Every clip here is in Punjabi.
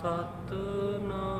ਸਤਨਾਮ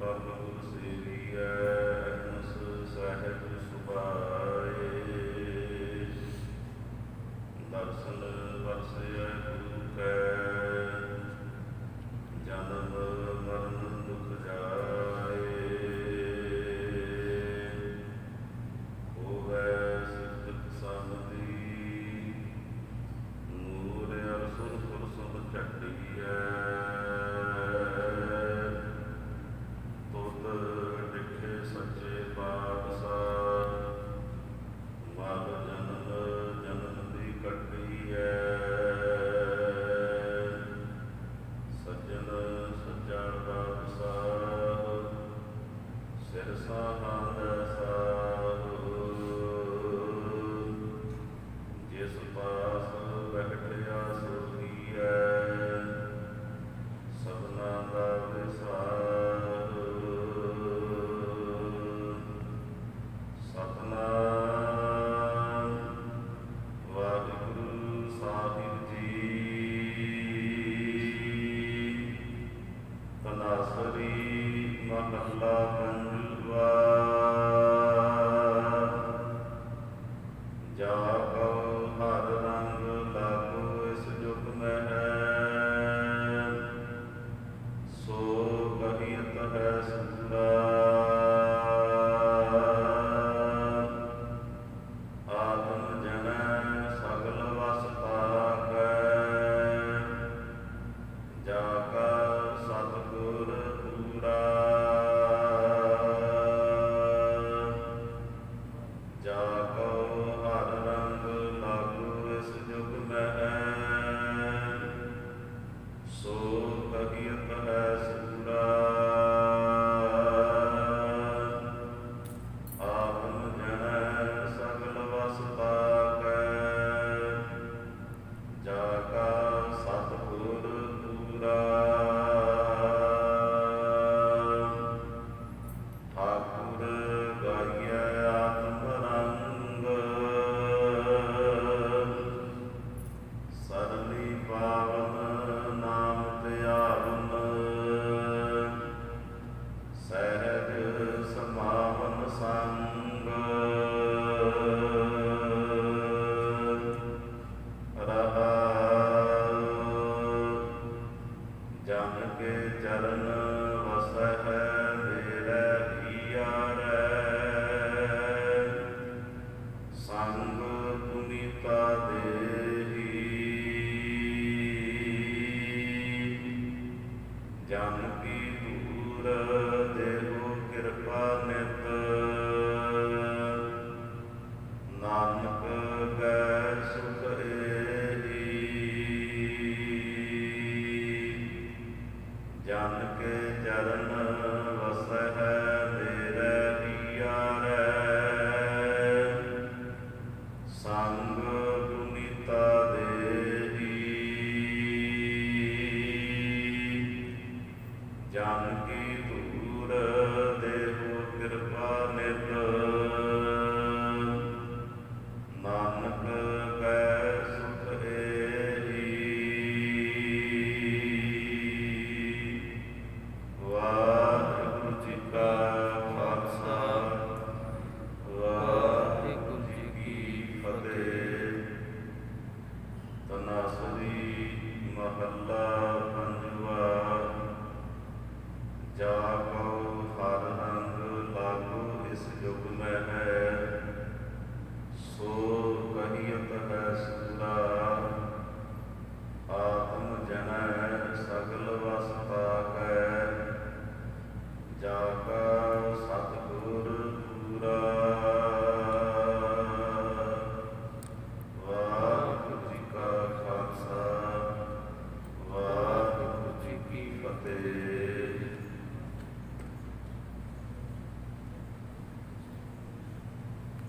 Bhagavad Gita 啊。uh... ਜਨ ਕੀ ਧੂੜ ਦੇਹੁ ਕਿਰਪਾ ਨਿਤ open my eyes.